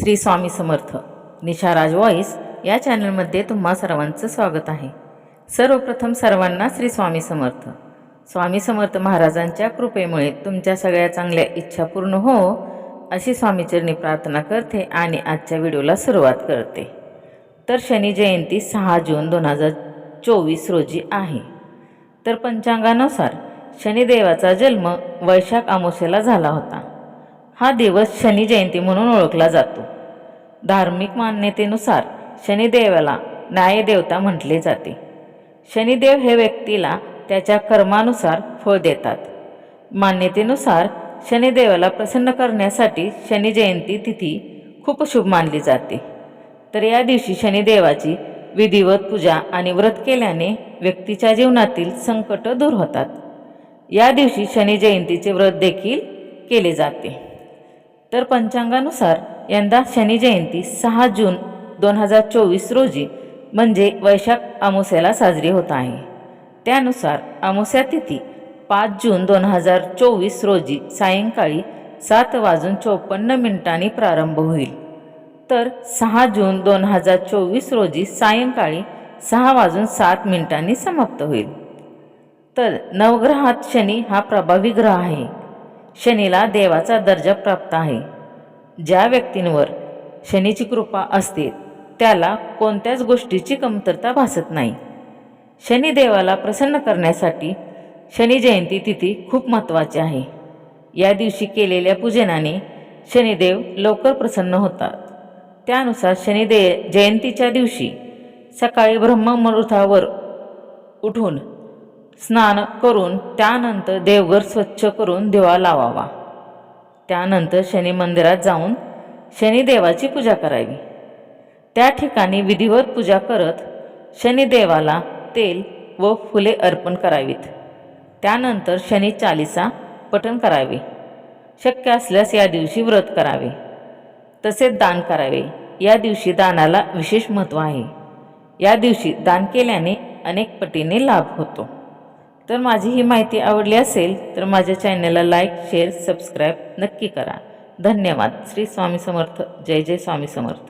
Shri Swami Samarth. निशाराज voice या चॅनलमध्ये तुम्हा सर्वांचं स्वागत आहे. सर्वप्रथम सर्वांना श्री स्वामी समर्थ. स्वामी समर्थ महाराजांच्या कृपेमुळे तुमच्या सगळ्या चांगल्या इच्छा पूर्ण हो अशी स्वामीचरणी प्रार्थना करते आणि आजच्या व्हिडिओला सुरुवात करते. तर शनी जयंती सहा जून दोन हजार चोवीस रोजी आहे. तर पंचांगानुसार शनिदेवाचा जन्म वैशाख अमावस्येला झाला होता. हा दिवस शनी जयंती म्हणून ओळखला जातो. धार्मिक मान्यतेनुसार शनिदेवाला न्यायदेवता म्हटले जाते. शनिदेव हे व्यक्तीला त्याच्या कर्मानुसार फळ देतात. मान्यतेनुसार शनिदेवाला प्रसन्न करण्यासाठी शनी जयंती तिथी खूप शुभ मानली जाते. तर या दिवशी शनिदेवाची विधिवत पूजा आणि व्रत केल्याने व्यक्तीच्या जीवनातील संकट दूर होतात. या दिवशी शनी जयंतीचे व्रत देखील केले जाते. तर पंचांगानुसार यंदा शनी जयंती सहा जून दोन हजार चोवीस रोजी म्हणजे वैशाख अमावस्याला साजरी होत आहे. त्यानुसार अमावस्या तिथी पाच जून दोन हजार चोवीस रोजी सायंकाळी सात वाजून चोपन्न मिनिटांनी प्रारंभ होईल. तर सहा जून दोन हजार चोवीस रोजी सायंकाळी सहा वाजून सात मिनिटांनी समाप्त होईल. तर नवग्रहात शनी हा प्रभावी ग्रह आहे. शनीला देवाचा दर्जा प्राप्त आहे. ज्या व्यक्तींवर शनीची कृपा असते त्याला कोणत्याच गोष्टीची कमतरता भासत नाही. शनिदेवाला प्रसन्न करण्यासाठी शनी जयंती तिथी खूप महत्त्वाची आहे. या दिवशी केलेल्या पूजनाने शनिदेव लवकर प्रसन्न होतात. त्यानुसार शनिदे जयंतीच्या दिवशी सकाळी ब्रह्ममुहूर्तावर उठून स्नान करून त्यानंतर देवघर स्वच्छ करून दिवा लावावा. त्यानंतर शनी मंदिरात जाऊन शनिदेवाची पूजा करावी. त्या ठिकाणी विधिवत पूजा करत शनिदेवाला तेल व फुले अर्पण करावीत. त्यानंतर शनी चालिसा पठण करावे. शक्य असल्यास या दिवशी व्रत करावे. तसेच दान करावे. या दिवशी दानाला विशेष महत्त्व आहे. या दिवशी दान केल्याने अनेक पटीने लाभ होतो. तर माझी ही माहिती आवडली असेल तर माझ्या चॅनलला लाईक शेअर सबस्क्राईब नक्की करा. धन्यवाद. श्री स्वामी समर्थ. जय जय स्वामी समर्थ.